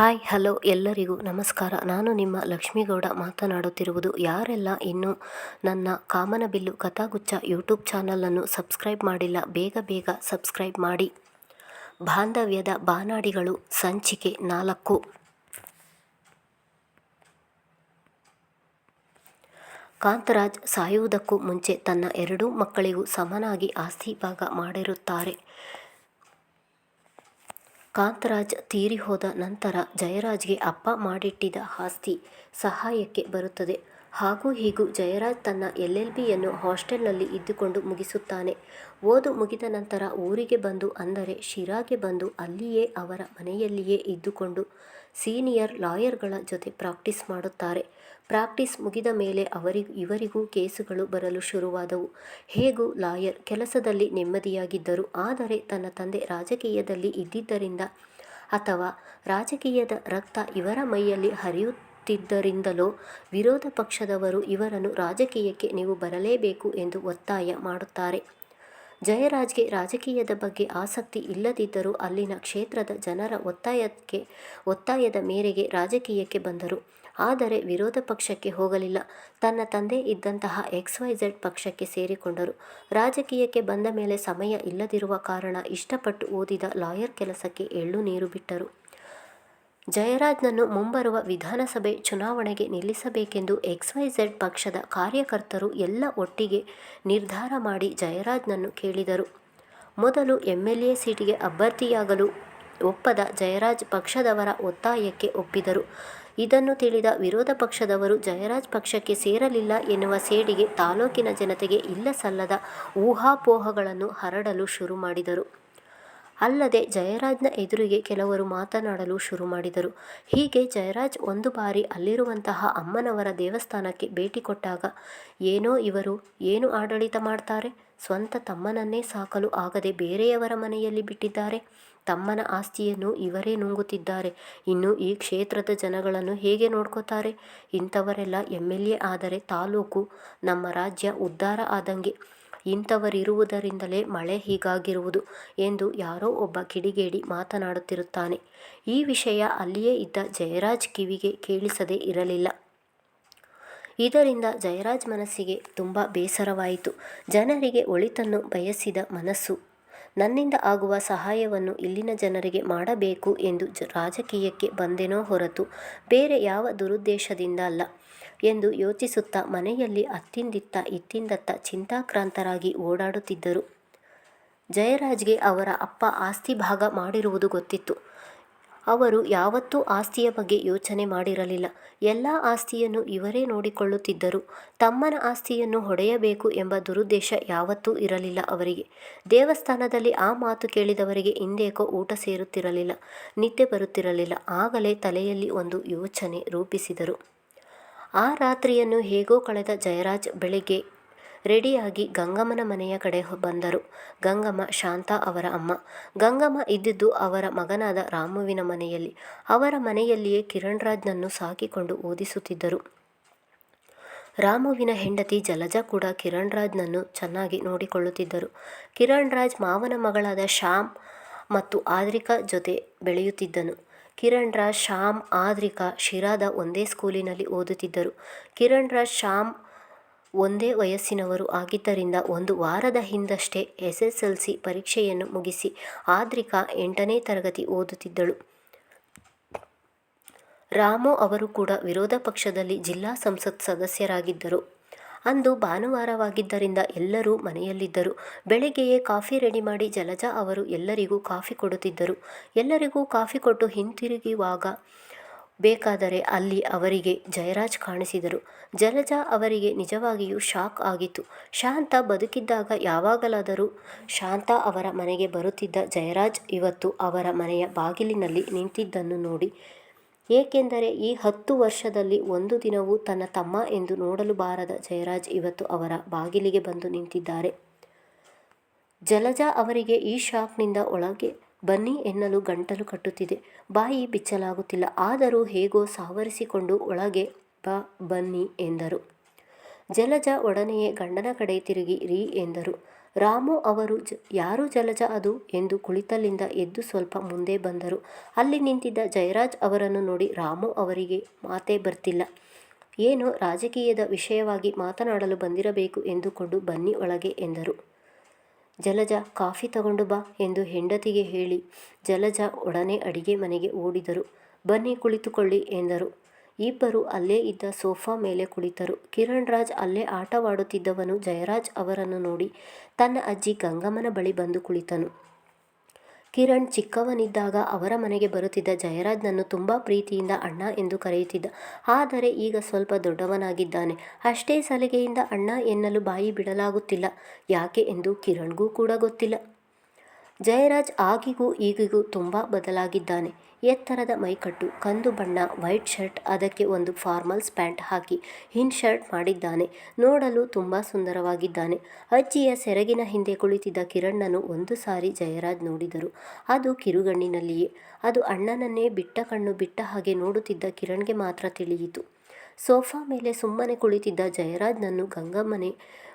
Hi, hello ಎಲ್ಲರಿಗೂ ನಮಸ್ಕಾರ. ನಾನು ನಿಮ್ಮ ಲಕ್ಷ್ಮೀಗೌಡ ಮಾತನಾಡುತ್ತಿರುವುದು ಯಾರೆಲ್ಲ ಇನ್ನೂ ನನ್ನ ಕಾಮನಬಿಲ್ಲು ಕಥಾಗುಚ್ಛ ಯೂಟ್ಯೂಬ್ ಚಾನಲನ್ನು ಸಬ್ಸ್ಕ್ರೈಬ್ ಮಾಡಿಲ್ಲ, ಬೇಗ ಬೇಗ ಸಬ್ಸ್ಕ್ರೈಬ್ ಮಾಡಿ. ಬಾಂಧವ್ಯದ ಬಾನಾಡಿಗಳು ಸಂಚಿಕೆ ನಾಲ್ಕು. ಕಾಂತರಾಜ್ ಸಾಯುವುದಕ್ಕೂ ಮುಂಚೆ ತನ್ನ ಎರಡೂ ಮಕ್ಕಳಿಗೂ ಸಮನಾಗಿ ಆಸ್ತಿ ಭಾಗ ಮಾಡಿರುತ್ತಾರೆ. ಕಾಂತರಾಜ್ ತೀರಿ ಹೋದ ನಂತರ ಜಯರಾಜ್ಗೆ ಅಪ್ಪ ಮಾಡಿಟ್ಟಿದ್ದ ಆಸ್ತಿ ಸಹಾಯಕ್ಕೆ ಬರುತ್ತದೆ. ಹಾಗೂ ಹೀಗೂ ಜಯರಾಜ್ ತನ್ನ ಎಲ್ ಎಲ್ ಬಿಯನ್ನು ಹಾಸ್ಟೆಲ್ನಲ್ಲಿ ಇದ್ದುಕೊಂಡು ಮುಗಿಸುತ್ತಾನೆ. ಓದು ಮುಗಿದ ನಂತರ ಊರಿಗೆ ಬಂದು ಅಂದರೆ ಶಿರಾಗೆ ಬಂದು ಅಲ್ಲಿಯೇ ಅವರ ಮನೆಯಲ್ಲಿಯೇ ಇದ್ದುಕೊಂಡು ಸೀನಿಯರ್ ಲಾಯರ್ಗಳ ಜೊತೆ ಪ್ರಾಕ್ಟೀಸ್ ಮಾಡುತ್ತಾರೆ. ಪ್ರಾಕ್ಟೀಸ್ ಮುಗಿದ ಮೇಲೆ ಅವರಿಗೂ ಇವರಿಗೂ ಕೇಸುಗಳು ಬರಲು ಶುರುವಾದವು. ಹೇಗೂ ಲಾಯರ್ ಕೆಲಸದಲ್ಲಿ ನೆಮ್ಮದಿಯಾಗಿದ್ದರು. ಆದರೆ ತನ್ನ ತಂದೆ ರಾಜಕೀಯದಲ್ಲಿ ಇದ್ದಿದ್ದರಿಂದ ಅಥವಾ ರಾಜಕೀಯದ ರಕ್ತ ಇವರ ಮೈಯಲ್ಲಿ ಹರಿಯುತ್ತಿದ್ದರಿಂದಲೋ ವಿರೋಧ ಪಕ್ಷದವರು ಇವರನ್ನು ರಾಜಕೀಯಕ್ಕೆ ನೀವು ಬರಲೇಬೇಕು ಎಂದು ಒತ್ತಾಯ ಮಾಡುತ್ತಾರೆ. ಜಯರಾಜ್ಗೆ ರಾಜಕೀಯದ ಬಗ್ಗೆ ಆಸಕ್ತಿ ಇಲ್ಲದಿದ್ದರೂ ಅಲ್ಲಿನ ಕ್ಷೇತ್ರದ ಜನರ ಒತ್ತಾಯಕ್ಕೆ, ಒತ್ತಾಯದ ಮೇರೆಗೆ ರಾಜಕೀಯಕ್ಕೆ ಬಂದರು. ಆದರೆ ವಿರೋಧ ಪಕ್ಷಕ್ಕೆ ಹೋಗಲಿಲ್ಲ. ತನ್ನ ತಂದೆ ಇದ್ದಂತಹ ಎಕ್ಸ್ ವೈ ಝೆಡ್ ಪಕ್ಷಕ್ಕೆ ಸೇರಿಕೊಂಡರು. ರಾಜಕೀಯಕ್ಕೆ ಬಂದ ಮೇಲೆ ಸಮಯ ಇಲ್ಲದಿರುವ ಕಾರಣ ಇಷ್ಟಪಟ್ಟು ಓದಿದ ಲಾಯರ್ ಕೆಲಸಕ್ಕೆ ಎಳ್ಳು ನೀರು ಬಿಟ್ಟರು. ಜಯರಾಜ್ನನ್ನು ಮುಂಬರುವ ವಿಧಾನಸಭೆ ಚುನಾವಣೆಗೆ ನಿಲ್ಲಿಸಬೇಕೆಂದು ಎಕ್ಸ್ ವೈ ಝೆಡ್ ಪಕ್ಷದ ಕಾರ್ಯಕರ್ತರು ಎಲ್ಲ ಒಟ್ಟಿಗೆ ನಿರ್ಧಾರ ಮಾಡಿ ಜಯರಾಜ್ನನ್ನು ಕೇಳಿದರು. ಮೊದಲು ಎಂ ಎಲ್ ಎ ಸೀಟಿಗೆ ಅಭ್ಯರ್ಥಿಯಾಗಲು ಒಪ್ಪದ ಜಯರಾಜ್ ಪಕ್ಷದವರ ಒತ್ತಾಯಕ್ಕೆ ಒಪ್ಪಿದರು. ಇದನ್ನು ತಿಳಿದ ವಿರೋಧ ಪಕ್ಷದವರು ಜಯರಾಜ್ ಪಕ್ಷಕ್ಕೆ ಸೇರಲಿಲ್ಲ ಎನ್ನುವ ಸೇಡಿಗೆ ತಾಲೂಕಿನ ಜನತೆಗೆ ಇಲ್ಲ ಸಲ್ಲದ ಊಹಾಪೋಹಗಳನ್ನು ಹರಡಲು ಶುರು ಮಾಡಿದರು. ಅಲ್ಲದೆ ಜಯರಾಜ್ನ ಎದುರಿಗೆ ಕೆಲವರು ಮಾತನಾಡಲು ಶುರು ಮಾಡಿದರು. ಹೀಗೆ ಜಯರಾಜ್ ಒಂದು ಬಾರಿ ಅಲ್ಲಿರುವಂತಹ ಅಮ್ಮನವರ ದೇವಸ್ಥಾನಕ್ಕೆ ಭೇಟಿ ಕೊಟ್ಟಾಗ, ಏನೋ ಇವರು, ಏನು ಆಡಳಿತ ಮಾಡ್ತಾರೆ? ಸ್ವಂತ ತಮ್ಮನನ್ನೇ ಸಾಕಲು ಆಗದೆ ಬೇರೆಯವರ ಮನೆಯಲ್ಲಿ ಬಿಟ್ಟಿದ್ದಾರೆ. ತಮ್ಮನ ಆಸ್ತಿಯನ್ನು ಇವರೇ ನುಂಗುತ್ತಿದ್ದಾರೆ. ಇನ್ನು ಈ ಕ್ಷೇತ್ರದ ಜನಗಳನ್ನು ಹೇಗೆ ನೋಡ್ಕೋತಾರೆ? ಇಂಥವರೆಲ್ಲ ಎಂ ಎಲ್ ಎ ಆದರೆ ತಾಲೂಕು ನಮ್ಮ ರಾಜ್ಯ ಉದ್ಧಾರ ಆದಂಗೆ. ಇಂಥವರಿರುವುದರಿಂದಲೇ ಮಳೆ ಹೀಗಾಗಿರುವುದು ಎಂದು ಯಾರೋ ಒಬ್ಬ ಕಿಡಿಗೇಡಿ ಮಾತನಾಡುತ್ತಿರುತ್ತಾನೆ. ಈ ವಿಷಯ ಅಲ್ಲಿಯೇ ಇದ್ದ ಜಯರಾಜ್ ಕಿವಿಗೆ ಕೇಳಿಸದೆ ಇರಲಿಲ್ಲ. ಇದರಿಂದ ಜಯರಾಜ್ ಮನಸ್ಸಿಗೆ ತುಂಬ ಬೇಸರವಾಯಿತು. ಜನರಿಗೆ ಒಳಿತನ್ನು ಬಯಸಿದ ಮನಸ್ಸು ನನ್ನಿಂದ ಆಗುವ ಸಹಾಯವನ್ನು ಇಲ್ಲಿನ ಜನರಿಗೆ ಮಾಡಬೇಕು ಎಂದು ರಾಜಕೀಯಕ್ಕೆ ಬಂದೆನೋ ಹೊರತು ಬೇರೆ ಯಾವ ದುರುದ್ದೇಶದಿಂದ ಅಲ್ಲ ಎಂದು ಯೋಚಿಸುತ್ತಾ ಮನೆಯಲ್ಲಿ ಅತ್ತಿಂದಿತ್ತ ಇತ್ತಿಂದತ್ತ ಚಿಂತಾಕ್ರಾಂತರಾಗಿ ಓಡಾಡುತ್ತಿದ್ದರು. ಜಯರಾಜ್ಗೆ ಅವರ ಅಪ್ಪ ಆಸ್ತಿ ಭಾಗ ಮಾಡಿರುವುದು ಗೊತ್ತಿತ್ತು. ಅವರು ಯಾವತ್ತೂ ಆಸ್ತಿಯ ಬಗ್ಗೆ ಯೋಚನೆ ಮಾಡಿರಲಿಲ್ಲ. ಎಲ್ಲ ಆಸ್ತಿಯನ್ನು ಇವರೇ ನೋಡಿಕೊಳ್ಳುತ್ತಿದ್ದರು. ತಮ್ಮನ ಆಸ್ತಿಯನ್ನು ಹೊಡೆಯಬೇಕು ಎಂಬ ದುರುದ್ದೇಶ ಯಾವತ್ತೂ ಇರಲಿಲ್ಲ ಅವರಿಗೆ. ದೇವಸ್ಥಾನದಲ್ಲಿ ಆ ಮಾತು ಕೇಳಿದವರಿಗೆ ಇಂದೇಕೋ ಊಟ ಸೇರುತ್ತಿರಲಿಲ್ಲ, ನಿದ್ದೆ ಬರುತ್ತಿರಲಿಲ್ಲ. ಆಗಲೇ ತಲೆಯಲ್ಲಿ ಒಂದು ಯೋಚನೆ ರೂಪಿಸಿದರು. ಆ ರಾತ್ರಿಯನ್ನು ಹೇಗೋ ಕಳೆದ ಜಯರಾಜ್ ಬೆಳಿಗ್ಗೆ ರೆಡಿಯಾಗಿ ಗಂಗಮ್ಮನ ಮನೆಯ ಕಡೆ ಬಂದರು. ಗಂಗಮ್ಮ, ಶಾಂತ ಅವರ ಅಮ್ಮ. ಗಂಗಮ್ಮ ಇದ್ದಿದ್ದು ಅವರ ಮಗನಾದ ರಾಮುವಿನ ಮನೆಯಲ್ಲಿ. ಅವರ ಮನೆಯಲ್ಲಿಯೇ ಕಿರಣ್ರಾಜ್ನನ್ನು ಸಾಕಿಕೊಂಡು ಓದಿಸುತ್ತಿದ್ದರು. ರಾಮುವಿನ ಹೆಂಡತಿ ಜಲಜ ಕೂಡ ಕಿರಣ್ರಾಜ್ನನ್ನು ಚೆನ್ನಾಗಿ ನೋಡಿಕೊಳ್ಳುತ್ತಿದ್ದರು. ಕಿರಣ್ರಾಜ್ ಮಾವನ ಮಗಳಾದ ಶ್ಯಾಮ್ ಮತ್ತು ಆದ್ರಿಕಾ ಜೊತೆ ಬೆಳೆಯುತ್ತಿದ್ದನು. ಕಿರಣ್ರಾಜ್, ಶ್ಯಾಮ್, ಆದ್ರಿಕಾ, ಶಿರಾದ ಒಂದೇ ಸ್ಕೂಲಿನಲ್ಲಿ ಓದುತ್ತಿದ್ದರು. ಕಿರಣ್ರಾಜ್, ಶ್ಯಾಮ್ ಒಂದೇ ವಯಸ್ಸಿನವರು ಆಗಿದ್ದರಿಂದ ಒಂದು ವಾರದ ಹಿಂದಷ್ಟೇ ಎಸ್ ಎಸ್ ಎಲ್ ಸಿ ಪರೀಕ್ಷೆಯನ್ನು ಮುಗಿಸಿ ಆದ್ರಿಕಾ ಎಂಟನೇ ತರಗತಿ ಓದುತ್ತಿದ್ದಳು. ರಾಮು ಅವರು ಕೂಡ ವಿರೋಧ ಪಕ್ಷದಲ್ಲಿ ಜಿಲ್ಲಾ ಸಂಸತ್ ಸದಸ್ಯರಾಗಿದ್ದರು. ಅಂದು ಭಾನುವಾರವಾಗಿದ್ದರಿಂದ ಎಲ್ಲರೂ ಮನೆಯಲ್ಲಿದ್ದರು. ಬೆಳಿಗ್ಗೆಯೇ ಕಾಫಿ ರೆಡಿ ಮಾಡಿ ಜಲಜಾ ಅವರು ಎಲ್ಲರಿಗೂ ಕಾಫಿ ಕೊಡುತ್ತಿದ್ದರು. ಎಲ್ಲರಿಗೂ ಕಾಫಿ ಕೊಟ್ಟು ಹಿಂತಿರುಗುವಾಗ ಬೇಕಾದರೆ ಅಲ್ಲಿ ಅವರಿಗೆ ಜಯರಾಜ್ ಕಾಣಿಸಿದರು. ಜಲಜಾ ಅವರಿಗೆ ನಿಜವಾಗಿಯೂ ಶಾಕ್ ಆಗಿತ್ತು. ಶಾಂತ ಬದುಕಿದ್ದಾಗ ಯಾವಾಗಲಾದರೂ ಶಾಂತ ಅವರ ಮನೆಗೆ ಬರುತ್ತಿದ್ದ ಜಯರಾಜ್ ಇವತ್ತು ಅವರ ಮನೆಯ ಬಾಗಿಲಿನಲ್ಲಿ ನಿಂತಿದ್ದನ್ನು ನೋಡಿ, ಏಕೆಂದರೆ ಈ ಹತ್ತು ವರ್ಷದಲ್ಲಿ ಒಂದು ದಿನವೂ ತನ್ನ ತಮ್ಮ ಎಂದು ನೋಡಲು ಬಾರದ ಜಯರಾಜ್ ಇವತ್ತು ಅವರ ಬಾಗಿಲಿಗೆ ಬಂದು ನಿಂತಿದ್ದಾರೆ. ಜಲಜಾ ಅವರಿಗೆ ಈ ಶಾಕ್ನಿಂದ ಒಳಗೆ ಬನ್ನಿ ಎನ್ನಲು ಗಂಟಲು ಕಟ್ಟುತ್ತಿದೆ. ಬಾಯಿ ಬಿಚ್ಚಲಾಗುತ್ತಿಲ್ಲ. ಆದರೂ ಹೇಗೋ ಸಾವರಿಸಿಕೊಂಡು ಒಳಗೆ ಬಾ, ಬನ್ನಿ ಎಂದರು. ಜಲಜ ಒಡನೆಯೇ ಗಂಡನ ಕಡೆ ತಿರುಗಿ ರೀ ಎಂದರು. ರಾಮು ಅವರು ಜ, ಯಾರು ಜಲಜ ಅದು ಎಂದು ಕುಳಿತಲ್ಲಿಂದ ಎದ್ದು ಸ್ವಲ್ಪ ಮುಂದೆ ಬಂದರು. ಅಲ್ಲಿ ನಿಂತಿದ್ದ ಜಯರಾಜ್ ಅವರನ್ನು ನೋಡಿ ರಾಮು ಅವರಿಗೆ ಮಾತೇ ಬರ್ತಿಲ್ಲ. ಏನು ರಾಜಕೀಯದ ವಿಷಯವಾಗಿ ಮಾತನಾಡಲು ಬಂದಿರಬೇಕು ಎಂದುಕೊಂಡು ಬನ್ನಿ ಒಳಗೆ ಎಂದರು. ಜಲಜ, ಕಾಫಿ ತಗೊಂಡು ಬಾ ಎಂದು ಹೆಂಡತಿಗೆ ಹೇಳಿ ಜಲಜ ಒಡನೆ ಅಡಿಗೆ ಮನೆಗೆ ಓಡಿದರು. ಬನ್ನಿ ಕುಳಿತುಕೊಳ್ಳಿ ಎಂದರು. ಇಬ್ಬರು ಅಲ್ಲೇ ಇದ್ದ ಸೋಫಾ ಮೇಲೆ ಕುಳಿತರು. ಕಿರಣ್ ರಾಜ್ ಅಲ್ಲೇ ಆಟವಾಡುತ್ತಿದ್ದವನು ಜಯರಾಜ್ ಅವರನ್ನು ನೋಡಿ ತನ್ನ ಅಜ್ಜಿ ಗಂಗಮ್ಮನ ಬಳಿ ಬಂದು ಕುಳಿತನು. ಕಿರಣ್ ಚಿಕ್ಕವನಿದ್ದಾಗ ಅವರ ಮನೆಗೆ ಬರುತ್ತಿದ್ದ ಜಯರಾಜ್ನನ್ನು ತುಂಬ ಪ್ರೀತಿಯಿಂದ ಅಣ್ಣ ಎಂದು ಕರೆಯುತ್ತಿದ್ದ. ಆದರೆ ಈಗ ಸ್ವಲ್ಪ ದೊಡ್ಡವನಾಗಿದ್ದಾನೆ. ಅಷ್ಟೇ ಸಲಿಗೆಯಿಂದ ಅಣ್ಣ ಎನ್ನಲು ಬಾಯಿ ಬಿಡಲಾಗುತ್ತಿಲ್ಲ. ಯಾಕೆ ಎಂದು ಕಿರಣ್ಗೂ ಕೂಡ ಗೊತ್ತಿಲ್ಲ. ಜಯರಾಜ್ ಆಗಿಗೂ ಈಗಿಗೂ ತುಂಬ ಬದಲಾಗಿದ್ದಾನೆ. ಎತ್ತರದ ಮೈಕಟ್ಟು, ಕಂದು ಬಣ್ಣ, ವೈಟ್ ಶರ್ಟ್, ಅದಕ್ಕೆ ಒಂದು ಫಾರ್ಮಲ್ಸ್ ಪ್ಯಾಂಟ್ ಹಾಕಿ ಹಿನ್ ಶರ್ಟ್ ಮಾಡಿದ್ದಾನೆ. ನೋಡಲು ತುಂಬ ಸುಂದರವಾಗಿದ್ದಾನೆ. ಅಜ್ಜಿಯ ಸೆರಗಿನ ಹಿಂದೆ ಕುಳಿತಿದ್ದ ಕಿರಣ್ಣನು ಒಂದು ಸಾರಿ ಜಯರಾಜ್ ನೋಡಿದರು. ಅದು ಕಿರುಗಣ್ಣಿನಲ್ಲಿಯೇ. ಅದು ಅಣ್ಣನನ್ನೇ ಬಿಟ್ಟ ಕಣ್ಣು ಬಿಟ್ಟ ಹಾಗೆ ನೋಡುತ್ತಿದ್ದ ಕಿರಣ್ಗೆ ಮಾತ್ರ ತಿಳಿಯಿತು. ಸೋಫಾ ಮೇಲೆ ಸುಮ್ಮನೆ ಕುಳಿತಿದ್ದ ಜಯರಾಜ್ನನ್ನು ಗಂಗಮ್ಮನೆ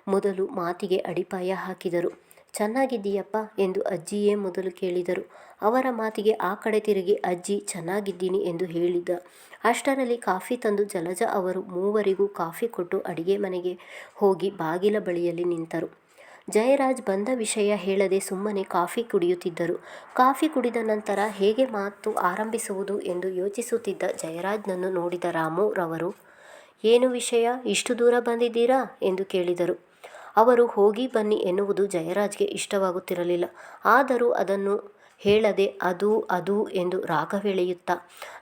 ಮೊದಲು ಮಾತಿಗೆ ಅಡಿಪಾಯ ಹಾಕಿದರು. ಚೆನ್ನಾಗಿದ್ದೀಯಪ್ಪ ಎಂದು ಅಜ್ಜಿಯೇ ಮೊದಲು ಕೇಳಿದರು. ಅವರ ಮಾತಿಗೆ ಆ ಕಡೆ ತಿರುಗಿ, ಅಜ್ಜಿ, ಚೆನ್ನಾಗಿದ್ದೀನಿ ಎಂದು ಹೇಳಿದ. ಅಷ್ಟರಲ್ಲಿ ಕಾಫಿ ತಂದು ಜಲಜ ಅವರು ಮೂವರಿಗೂ ಕಾಫಿ ಕೊಟ್ಟು ಅಡಿಗೆ ಮನೆಗೆ ಹೋಗಿ ಬಾಗಿಲ ಬಳಿಯಲ್ಲಿ ನಿಂತರು. ಜಯರಾಜ್ ಬಂದ ವಿಷಯ ಹೇಳದೆ ಸುಮ್ಮನೆ ಕಾಫಿ ಕುಡಿಯುತ್ತಿದ್ದರು. ಕಾಫಿ ಕುಡಿದ ನಂತರ ಹೇಗೆ ಮಾತು ಆರಂಭಿಸುವುದು ಎಂದು ಯೋಚಿಸುತ್ತಿದ್ದ ಜಯರಾಜ್ನನ್ನು ನೋಡಿದ ರಾಮು ರವರು, ಏನು ವಿಷಯ? ಇಷ್ಟು ದೂರ ಬಂದಿದ್ದೀರಾ? ಎಂದು ಕೇಳಿದರು. ಅವರು ಹೋಗಿ ಬನ್ನಿ ಎನ್ನುವುದು ಜಯರಾಜ್ಗೆ ಇಷ್ಟವಾಗುತ್ತಿರಲಿಲ್ಲ. ಆದರೂ ಅದನ್ನು ಹೇಳದೆ ಅದು ಅದು ಎಂದು ರಾಗವೆಳೆಯುತ್ತಾ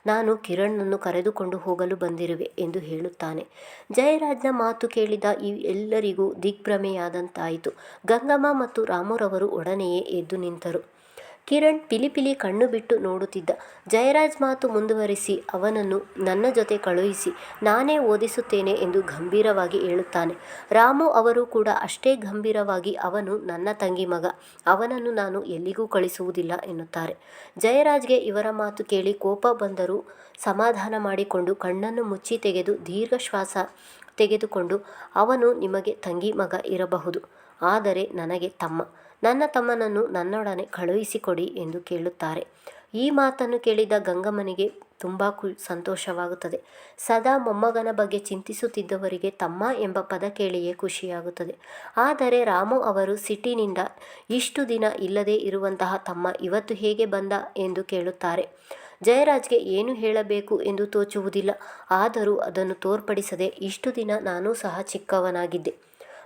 ನಾನು ಕಿರಣ್ಣನ್ನು ಕರೆದುಕೊಂಡು ಹೋಗಲು ಬಂದಿರುವೆ ಎಂದು ಹೇಳುತ್ತಾನೆ. ಜಯರಾಜ್ನ ಮಾತು ಕೇಳಿದ ಈ ಎಲ್ಲರಿಗೂ ದಿಗ್ಭ್ರಮೆಯಾದಂತಾಯಿತು. ಗಂಗಮ್ಮ ಮತ್ತು ರಾಮುರವರು ಒಡನೆಯೇ ಎದ್ದು ನಿಂತರು. ಕಿರಣ್ ಪಿಲಿಪಿಲಿ ಕಣ್ಣು ಬಿಟ್ಟು ನೋಡುತ್ತಿದ್ದ. ಜಯರಾಜ್ ಮಾತು ಮುಂದುವರಿಸಿ, ಅವನನ್ನು ನನ್ನ ಜೊತೆ ಕಳುಹಿಸಿ, ನಾನೇ ಓದಿಸುತ್ತೇನೆ ಎಂದು ಗಂಭೀರವಾಗಿ ಹೇಳುತ್ತಾನೆ. ರಾಮು ಅವರು ಕೂಡ ಅಷ್ಟೇ ಗಂಭೀರವಾಗಿ ಅವನು ನನ್ನ ತಂಗಿ ಮಗ, ಅವನನ್ನು ನಾನು ಎಲ್ಲಿಗೂ ಕಳಿಸುವುದಿಲ್ಲ ಎನ್ನುತ್ತಾರೆ. ಜಯರಾಜ್ಗೆ ಇವರ ಮಾತು ಕೇಳಿ ಕೋಪ ಬಂದರೂ ಸಮಾಧಾನ ಮಾಡಿಕೊಂಡು ಕಣ್ಣನ್ನು ಮುಚ್ಚಿ ತೆಗೆದು ದೀರ್ಘ ಶ್ವಾಸ ತೆಗೆದುಕೊಂಡು, ಅವನು ನಿಮಗೆ ತಂಗಿ ಮಗ ಇರಬಹುದು, ಆದರೆ ನನಗೆ ತಮ್ಮ ನನ್ನ ತಮ್ಮನನ್ನು ನನ್ನೊಡನೆ ಕಳುಹಿಸಿಕೊಡಿ ಎಂದು ಕೇಳುತ್ತಾರೆ. ಈ ಮಾತನ್ನು ಕೇಳಿದ ಗಂಗಮ್ಮನಿಗೆ ತುಂಬ ಕು ಸಂತೋಷವಾಗುತ್ತದೆ. ಸದಾ ಮೊಮ್ಮಗನ ಬಗ್ಗೆ ಚಿಂತಿಸುತ್ತಿದ್ದವರಿಗೆ ತಮ್ಮ ಎಂಬ ಪದ ಕೇಳಿಯೇ ಖುಷಿಯಾಗುತ್ತದೆ. ಆದರೆ ರಾಮು ಅವರು ಸಿಟಿನಿಂದ ಇಷ್ಟು ದಿನ ಇಲ್ಲದೇ ಇರುವಂತಹ ತಮ್ಮ ಇವತ್ತು ಹೇಗೆ ಬಂದ ಎಂದು ಕೇಳುತ್ತಾರೆ. ಜಯರಾಜ್ಗೆ ಏನು ಹೇಳಬೇಕು ಎಂದು ತೋಚುವುದಿಲ್ಲ. ಆದರೂ ಅದನ್ನು ತೋರ್ಪಡಿಸದೆ ಇಷ್ಟು ದಿನ ನಾನೂ ಸಹ ಚಿಕ್ಕವನಾಗಿದ್ದೆ.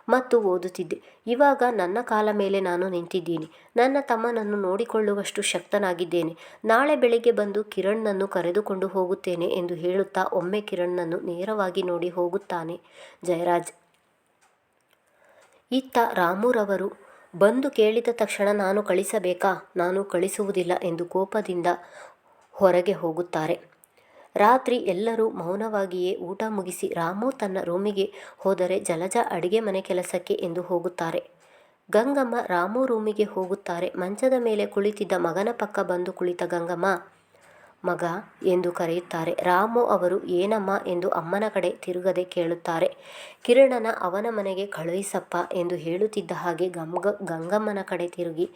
ಮತ್ತು ಓದುತ್ತಿದ್ದೆ. ಇವಾಗ ನನ್ನ ಕಾಲ ಮೇಲೆ ನಾನು ನಿಂತಿದ್ದೀನಿ. ನನ್ನ ತಮ್ಮನನ್ನು ನೋಡಿಕೊಳ್ಳುವಷ್ಟು ಶಕ್ತನಾಗಿದ್ದೇನೆ. ನಾಳೆ ಬೆಳಿಗ್ಗೆ ಬಂದು ಕಿರಣ್ನನ್ನು ಕರೆದುಕೊಂಡು ಹೋಗುತ್ತೇನೆ ಎಂದು ಹೇಳುತ್ತಾ ಒಮ್ಮೆ ಕಿರಣ್ನನ್ನು ನೇರವಾಗಿ ನೋಡಿ ಹೋಗುತ್ತಾನೆ ಜಯರಾಜ್. ಇತ್ತ ರಾಮುರವರು, ಬಂದು ಕೇಳಿದ ತಕ್ಷಣ ನಾನು ಕಳಿಸಬೇಕಾ? ನಾನು ಕಳಿಸುವುದಿಲ್ಲ ಎಂದು ಕೋಪದಿಂದ ಹೊರಗೆ ಹೋಗುತ್ತಾರೆ. ರಾತ್ರಿ ಎಲ್ಲರೂ ಮೌನವಾಗಿಯೇ ಊಟ ಮುಗಿಸಿ ರಾಮು ತನ್ನ ರೂಮಿಗೆ ಹೋದರೆ ಜಲಜ ಅಡಿಗೆ ಮನೆ ಕೆಲಸಕ್ಕೆ ಎಂದು ಹೋಗುತ್ತಾರೆ. ಗಂಗಮ್ಮ ರಾಮು ರೂಮಿಗೆ ಹೋಗುತ್ತಾರೆ. ಮಂಚದ ಮೇಲೆ ಕುಳಿತಿದ್ದ ಮಗನ ಪಕ್ಕ ಬಂದು ಕುಳಿತ ಗಂಗಮ್ಮ ಮಗ ಎಂದು ಕರೆಯುತ್ತಾರೆ. ರಾಮು ಅವರು, ಏನಮ್ಮ ಎಂದು ಅಮ್ಮನ ಕಡೆ ತಿರುಗದೆ ಕೇಳುತ್ತಾರೆ. ಕಿರಣನ ಅವನ ಮನೆಗೆ ಕಳುಹಿಸಪ್ಪ ಎಂದು ಹೇಳುತ್ತಿದ್ದ ಹಾಗೆ ಗಂಗ ಗಂಗಮ್ಮನ ಕಡೆ ತಿರುಗಿ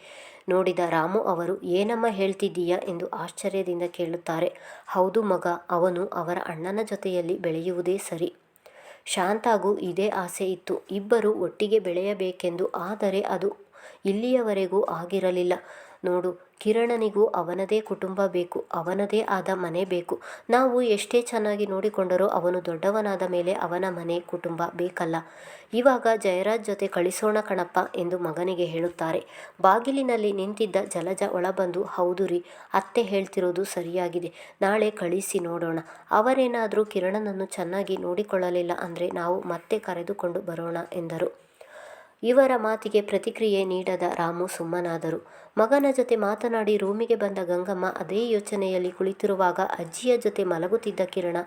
ನೋಡಿದ ರಾಮು ಅವರು, ಏನಮ್ಮ ಹೇಳ್ತಿದ್ದೀಯಾ ಎಂದು ಆಶ್ಚರ್ಯದಿಂದ ಕೇಳುತ್ತಾರೆ. ಹೌದು ಮಗ, ಅವನು ಅವರ ಅಣ್ಣನ ಜೊತೆಯಲ್ಲಿ ಬೆಳೆಯುವುದೇ ಸರಿ. ಶಾಂತಾಗೂ ಇದೇ ಆಸೆ ಇತ್ತು. ಇಬ್ಬರು ಒಟ್ಟಿಗೆ ಬೆಳೆಯಬೇಕೆಂದು, ಆದರೆ ಅದು ಇಲ್ಲಿಯವರೆಗೂ ಆಗಿರಲಿಲ್ಲ. ನೋಡು, ಕಿರಣನಿಗೂ ಅವನದೇ ಕುಟುಂಬ ಬೇಕು, ಅವನದೇ ಆದ ಮನೆ ಬೇಕು. ನಾವು ಎಷ್ಟೇ ಚೆನ್ನಾಗಿ ನೋಡಿಕೊಂಡರೂ ಅವನು ದೊಡ್ಡವನಾದ ಮೇಲೆ ಅವನ ಮನೆ, ಕುಟುಂಬ ಬೇಕಲ್ಲ. ಇವಾಗ ಜಯರಾಜ್ ಜೊತೆ ಕಳಿಸೋಣ ಕಣಪ್ಪ ಎಂದು ಮಗನಿಗೆ ಹೇಳುತ್ತಾರೆ. ಬಾಗಿಲಿನಲ್ಲಿ ನಿಂತಿದ್ದ ಜಲಜ ಒಳಬಂದು, ಹೌದು ರೀ, ಅತ್ತೆ ಹೇಳ್ತಿರೋದು ಸರಿಯಾಗಿದೆ, ನಾಳೆ ಕಳಿಸಿ ನೋಡೋಣ. ಅವರೇನಾದರೂ ಕಿರಣನನ್ನು ಚೆನ್ನಾಗಿ ನೋಡಿಕೊಳ್ಳಲಿಲ್ಲ ಅಂದರೆ ನಾವು ಮತ್ತೆ ಕರೆದುಕೊಂಡು ಬರೋಣ, ಎಂದರು. ಇವರ ಮಾತಿಗೆ ಪ್ರತಿಕ್ರಿಯೆ ನೀಡದ ರಾಮು ಸುಮ್ಮನಾದರು. ಮಗನ ಜೊತೆ ಮಾತನಾಡಿ ರೂಮಿಗೆ ಬಂದ ಗಂಗಮ್ಮ ಅದೇ ಯೋಚನೆಯಲ್ಲಿ ಕುಳಿತಿರುವಾಗ ಅಜ್ಜಿಯ ಜೊತೆ ಮಲಗುತ್ತಿದ್ದ ಕಿರಣ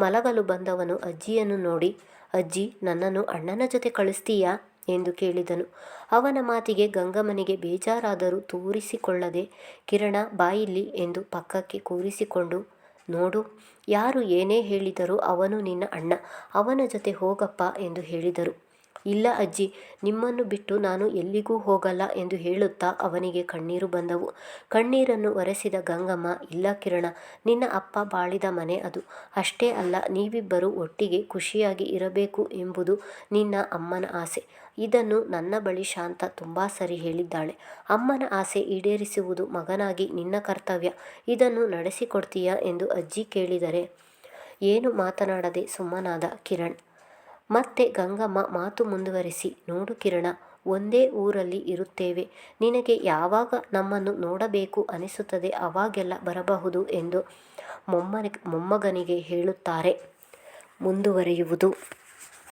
ಮಲಗಲು ಬಂದವನು ಅಜ್ಜಿಯನ್ನು ನೋಡಿ, ಅಜ್ಜಿ, ನನ್ನನ್ನು ಅಣ್ಣನ ಜೊತೆ ಕಳಿಸ್ತೀಯಾ? ಎಂದು ಕೇಳಿದನು. ಅವನ ಮಾತಿಗೆ ಗಂಗಮ್ಮನಿಗೆ ಬೇಜಾರಾದರೂ ತೋರಿಸಿಕೊಳ್ಳದೆ, ಕಿರಣ ಬಾಯಿಲ್ಲಿ ಎಂದು ಪಕ್ಕಕ್ಕೆ ಕೂರಿಸಿಕೊಂಡು, ನೋಡು, ಯಾರು ಏನೇ ಹೇಳಿದರೂ ಅವನು ನಿನ್ನ ಅಣ್ಣ, ಅವನ ಜೊತೆ ಹೋಗಪ್ಪ ಎಂದು ಹೇಳಿದರು. ಇಲ್ಲ ಅಜ್ಜಿ, ನಿಮ್ಮನ್ನು ಬಿಟ್ಟು ನಾನು ಎಲ್ಲಿಗೂ ಹೋಗಲ್ಲ ಎಂದು ಹೇಳುತ್ತಾ ಅವನಿಗೆ ಕಣ್ಣೀರು ಬಂದವು. ಕಣ್ಣೀರನ್ನು ಒರೆಸಿದ ಗಂಗಮ್ಮ, ಇಲ್ಲ ಕಿರಣ, ನಿನ್ನ ಅಪ್ಪ ಬಾಳಿದ ಮನೆ ಅದು. ಅಷ್ಟೇ ಅಲ್ಲ, ನೀವಿಬ್ಬರು ಒಟ್ಟಿಗೆ ಖುಷಿಯಾಗಿ ಇರಬೇಕು ಎಂಬುದು ನಿನ್ನ ಅಮ್ಮನ ಆಸೆ. ಇದನ್ನು ನನ್ನ ಬಳಿ ಶಾಂತ ತುಂಬ ಸರಿ ಹೇಳಿದ್ದಾಳೆ. ಅಮ್ಮನ ಆಸೆ ಈಡೇರಿಸುವುದು ಮಗನಾಗಿ ನಿನ್ನ ಕರ್ತವ್ಯ. ಇದನ್ನು ನಡೆಸಿಕೊಡ್ತೀಯಾ ಎಂದು ಅಜ್ಜಿ ಕೇಳಿದರೆ, ಏನು ಮಾತನಾಡದೆ ಸುಮ್ಮನಾದ ಕಿರಣ್? ಮತ್ತೆ ಗಂಗಮ್ಮ ಮಾತು ಮುಂದುವರಿಸಿ, ನೋಡು ಕಿರಣ, ಒಂದೇ ಊರಲ್ಲಿ ಇರುತ್ತೇವೆ. ನಿನಗೆ ಯಾವಾಗ ನಮ್ಮನ್ನು ನೋಡಬೇಕು ಅನಿಸುತ್ತದೆ ಅವಾಗೆಲ್ಲ ಬರಬಹುದು ಎಂದು ಮೊಮ್ಮನ, ಮೊಮ್ಮಗನಿಗೆ ಹೇಳುತ್ತಾರೆ. ಮುಂದುವರಿಯುವುದು.